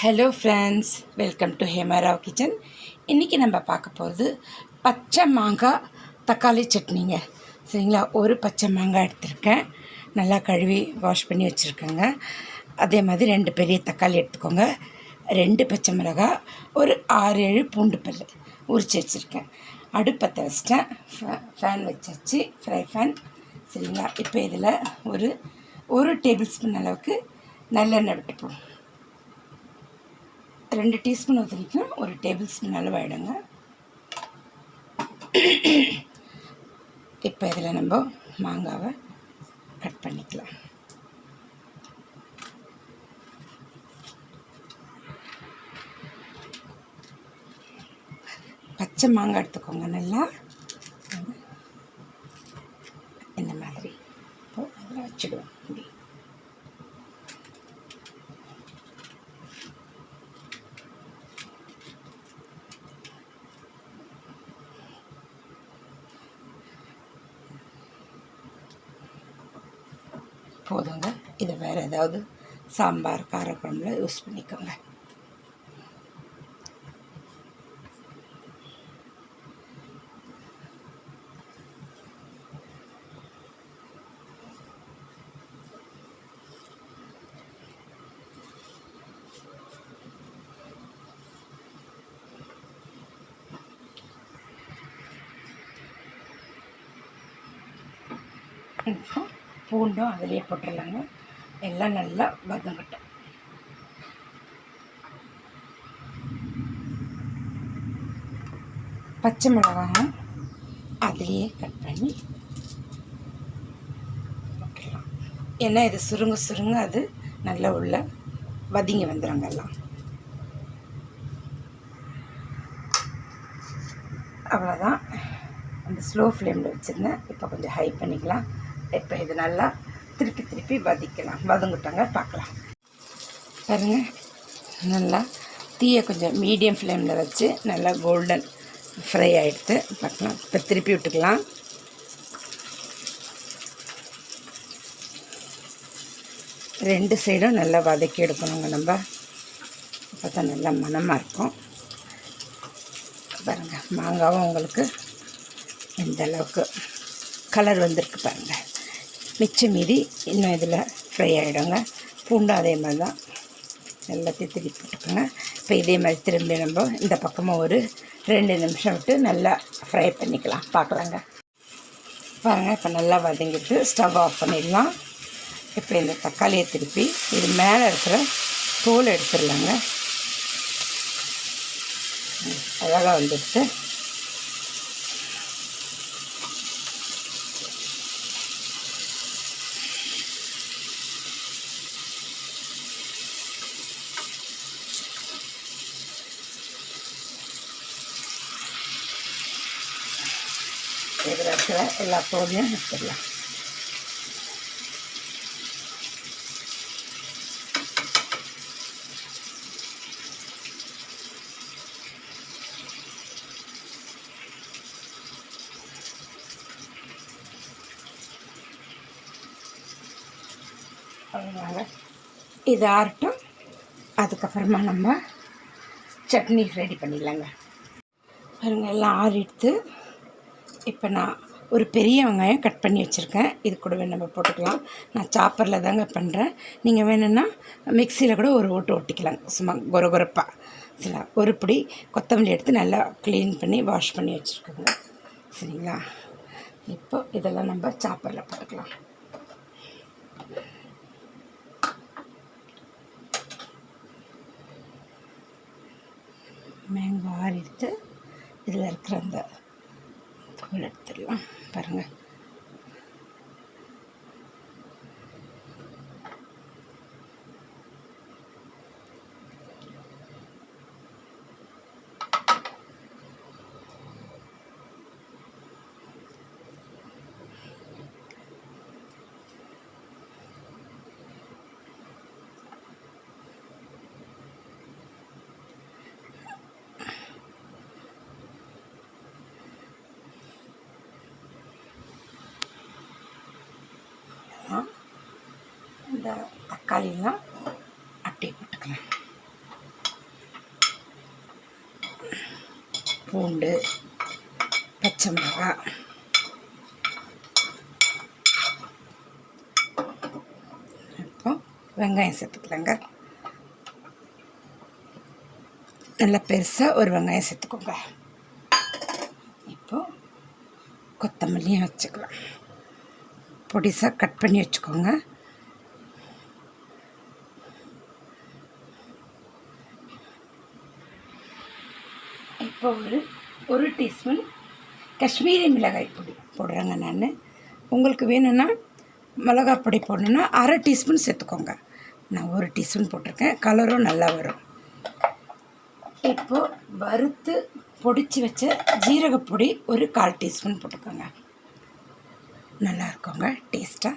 Hello friends welcome to Hemarao kitchen இன்றைக்கி நம்ம பார்க்க போகிறது பச்சை மாங்காய் தக்காளி சட்னிங்க. சரிங்களா? ஒரு பச்சை மாங்காய் எடுத்திருக்கேன். நல்லா கழுவி வாஷ் பண்ணி வச்சுருக்கேங்க. அதே மாதிரி ரெண்டு பெரிய தக்காளி எடுத்துக்கோங்க. ரெண்டு பச்சை மிளகாய் ஒரு ஆறு ஏழு பூண்டு பல் உரிச்சு வச்சுருக்கேன். அடுப்பத்தை வச்சிட்டேன். ஃபேன் வச்சாச்சு ஃப்ரை ஃபேன் சரிங்களா? இப்போ இதில் ஒரு ஒரு டேபிள் ஸ்பூன் அளவுக்கு நல்லெண்ணெய் விட்டுப்போம். ரெண்டு டீஸ்பூன் ஊற்றினிக்கும் ஒரு டேபிள் ஸ்பூன் அளவாயிடுங்க இப்போ இதில் நம்ம மாங்காவை கட் பண்ணிக்கலாம். பச்சை மாங்காய் எடுத்துக்கோங்க நல்லா இந்த மாதிரி இப்போ அதில் வச்சுடுவோம் இப்படி போதுங்க. இதை வேறு ஏதாவது சாம்பார் காரக்குழம்புல யூஸ் பண்ணிக்கோங்க. இப்போ பூண்டும் அதிலே போட்டுடலாங்க. எல்லாம் நல்லா வதங்கட்டும். பச்சை மிளகாய் அதிலேயே கட் பண்ணி போட்டுடலாம். ஏன்னா இது சுருங்க சுருங்க அது நல்லா உள்ள வதங்கி வந்துடுங்க எல்லாம். அவ்வளோதான் அந்த ஸ்லோ ஃப்ளேமில் வச்சுருந்தேன். இப்போ கொஞ்சம் ஹை பண்ணிக்கலாம். இப்போ இது நல்லா திருப்பி திருப்பி வதக்கலாம். வதங்கிட்டாங்க பார்க்கலாம். பாருங்க. நல்லா தீயை கொஞ்சம் மீடியம் ஃப்ளேமில் வச்சு நல்லா கோல்டன் ஃப்ரை ஆகிடுத்து பார்க்கலாம். இப்போ திருப்பி விட்டுக்கலாம். ரெண்டு சைடும் நல்லா வதக்கி எடுக்கணுங்க நம்ம. அப்போ தான் நல்லா மணமாக இருக்கும். பாருங்கள் மாங்காவும் உங்களுக்கு இந்த அளவுக்கு கலர் வந்திருக்கு பாருங்கள் மிச்சம் மீதி இன்னும் இதில் ஃப்ரை ஆகிடுங்க. பூண்டும் அதே மாதிரி தான். எல்லாத்தையும் திருப்பி போட்டுக்கோங்க. இப்போ இதே மாதிரி திரும்பி நம்ம இந்த பக்கமாக ஒரு ரெண்டு நிமிஷம் விட்டு நல்லா ஃப்ரை பண்ணிக்கலாம். பார்க்கலாங்க. பாருங்கள் இப்போ நல்லா வதங்கிட்டு ஸ்டவ் ஆஃப் பண்ணிடலாம். இப்போ இந்த தக்காளியை திருப்பி இது மேலே இருக்கிற தோல் எடுத்துடலாங்க. அழகாக வந்துடுச்சு. இதில் இருக்கிற எல்லா தோலையும் எடுத்துடலாம். அதனால் இது ஆறட்டும். அதுக்கப்புறமா நம்ம சட்னி ரெடி பண்ணிடலாங்க. பாருங்க எல்லாம் ஆறிடுத்து. இப்போ நான் ஒரு பெரிய வெங்காயம் கட் பண்ணி வச்சுருக்கேன். இது கூடவே நம்ம போட்டுக்கலாம். நான் சாப்பரில் தாங்க பண்ணுறேன் நீங்கள் வேணும்னா மிக்சியில் கூட ஒரு ஓட்டு ஒட்டிக்கலாம். சும்மா கொர கொரப்பாக சரிங்களா? ஒரு பிடி கொத்தமல்லி எடுத்து நல்லா க்ளீன் பண்ணி வாஷ் பண்ணி வச்சுருக்கோங்க. சரிங்களா? இப்போ இதெல்லாம் நம்ம சாப்பரில் போட்டுக்கலாம். மேங்கோ ஆறிடுத்து இதில் இருக்கிற அந்த வளர்த்துடலாம் பாருங்கள் போட்டுக்கலாம் இந்த தக்காளியெல்லாம் அப்படியே போட்டுக்கலாம். பூண்டு பச்சை மிளகாய் இப்போ வெங்காயம் சேர்த்துக்கலாங்க. நல்லா பெருசாக ஒரு வெங்காயம் சேர்த்துக்கோங்க. இப்போ கொத்தமல்லியும் வச்சுக்கலாம். பொடிசாக கட் பண்ணி வச்சுக்கோங்க. இப்போ ஒரு ஒரு டீஸ்பூன் காஷ்மீரி மிளகாய் பொடி போடுறேங்க நான். உங்களுக்கு வேணும்னா மிளகாய் பொடி போடணுன்னா அரை டீஸ்பூன் சேர்த்துக்கோங்க. நான் ஒரு டீஸ்பூன் போட்டிருக்கேன். கலரும் நல்லா வரும். இப்போது வறுத்து பொடிச்சு வச்ச ஜீரகப்பொடி ஒரு கால் டீஸ்பூன் போட்டுக்கோங்க. நல்லா இருக்குங்க டேஸ்ட்டாக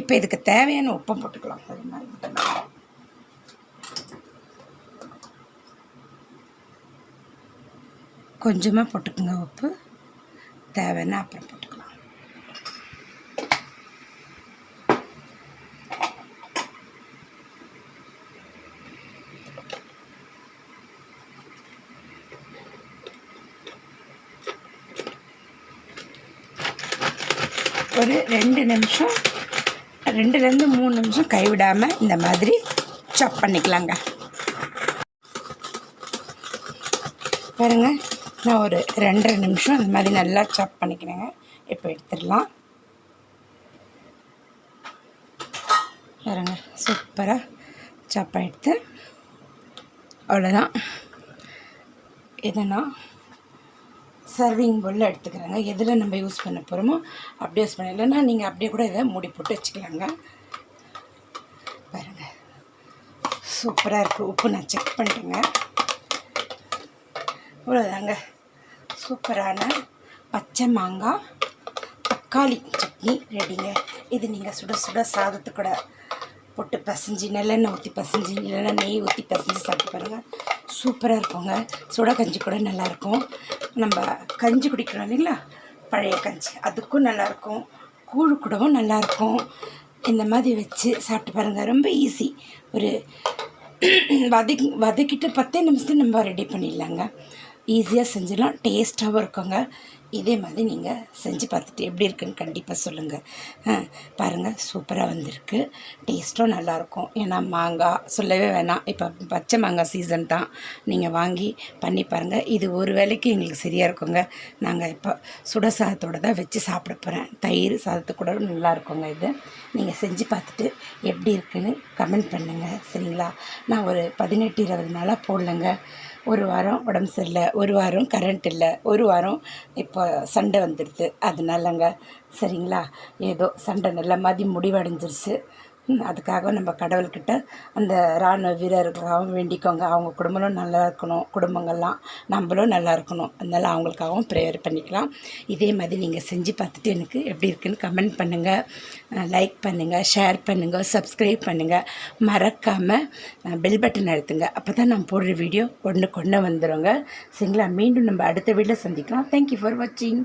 இப்போ இதுக்கு தேவையான உப்பை போட்டுக்கலாம். அது மாதிரி கொஞ்சமாக போட்டுக்கோங்க உப்பு. தேவைன்னா அப்புறம் போட்டுக்கலாம் ஒரு ரெண்டு நிமிஷம் ரெண்டுலேருந்து மூணு நிமிஷம் கைவிடாமல் இந்த மாதிரி சாப் பண்ணிக்கலாங்க. பாருங்க நான் ஒரு ரெண்டரை நிமிஷம் இந்த மாதிரி நல்லா சாப் பண்ணிக்கிறேங்க. இப்போ எடுத்துடலாம். பாருங்க சூப்பராக சாப் எடுத்து அவ்வளோதான் இதை நான் சர்விங் பவுலில் எடுத்துக்கிறேங்க. எதில் நம்ம யூஸ் பண்ண போகிறோமோ அப்படியே யூஸ் பண்ண இல்லைன்னா நீங்கள் அப்படியே கூட இதை மூடி போட்டு வச்சுக்கலாங்க. பாருங்கள் சூப்பராக இருக்குது உப்பு நான் செக் பண்ணிட்டேங்க. இவ்வளோதாங்க சூப்பரான பச்சை மாங்காய் தக்காளி சட்னி ரெடிங்க. இது நீங்கள் சுட சுட சாதத்துக்கூட போட்டு பசைஞ்சு நல்லெண்ணெய் ஊற்றி பசைஞ்சு இல்லைன்னா நெய் ஊற்றி பசைஞ்சு சாப்பிட்டு பாருங்கள் சூப்பராக இருக்குங்க. சுட கஞ்சி கூட நல்லாயிருக்கும். நம்ம கஞ்சி குடிக்கிறோம் இல்லைங்களா? பழைய கஞ்சி. அதுக்கும் நல்லாயிருக்கும். கூழ் கூடவும் நல்லாயிருக்கும். இந்த மாதிரி வச்சு சாப்பிட்டு பாருங்கள் ரொம்ப ஈஸி ஒரு வதக்கி வதக்கிட்டு பத்தே நிமிஷத்தில் நம்ம ரெடி பண்ணிடலாங்க. ஈஸியாக செஞ்சிடலாம். டேஸ்ட்டாகவும் இருக்குங்க. இதே மாதிரி நீங்கள் செஞ்சு பார்த்துட்டு எப்படி இருக்குன்னு கண்டிப்பாக சொல்லுங்கள் பாருங்கள் சூப்பராக வந்திருக்கு. டேஸ்ட்டும் நல்லாயிருக்கும். ஏன்னா மாங்காய் சொல்லவே வேணாம். இப்போ பச்சை மாங்காய் சீசன் தான். நீங்கள் வாங்கி பண்ணி பாருங்கள் இது ஒரு வேளைக்கு எங்களுக்கு சரியாக இருக்குங்க. நாங்கள் இப்போ சுட சாதத்தோடு தான் வச்சு சாப்பிட போகிறேன் தயிர் சாதத்து கூட நல்லா இருக்குங்க இது. நீங்கள் செஞ்சு பார்த்துட்டு எப்படி இருக்குன்னு கமெண்ட் பண்ணுங்கள் சரிங்களா? நான் ஒரு பதினெட்டு இருபது நாளாக போடலைங்க. ஒரு வாரம் உடம்பு சரியில்லை ஒரு வாரம் கரண்ட் இல்லை ஒரு வாரம் இப்போ சண்டை வந்துடுது. அதனாலங்க சரிங்களா? ஏதோ சண்டை நல்ல மாதிரி முடிவடைஞ்சிருச்சு. அதுக்காக நம்ம கடவுள்கிட்ட அந்த இராணுவ வீரர்களுக்காகவும் வேண்டிக்கோங்க. அவங்க குடும்பமும் நல்லா இருக்கணும். குடும்பங்கள்லாம் நம்மளும் நல்லா இருக்கணும். அதனால் அவங்களுக்காகவும் ப்ரேயர் பண்ணிக்கலாம். இதே மாதிரி நீங்கள் செஞ்சு பார்த்துட்டு எனக்கு எப்படி இருக்குன்னு கமெண்ட் பண்ணுங்கள் லைக் பண்ணுங்கள் ஷேர் பண்ணுங்கள் சப்ஸ்கிரைப் பண்ணுங்கள் மறக்காமல் பெல் பட்டன் அழுத்துங்க. அப்போ தான் நான் போடுற வீடியோ ஒன்று கொண்டு வந்துடுங்க சரிங்களா? மீண்டும் நம்ம அடுத்த வீடியோ சந்திக்கலாம். தேங்க்யூ ஃபார் வாட்சிங்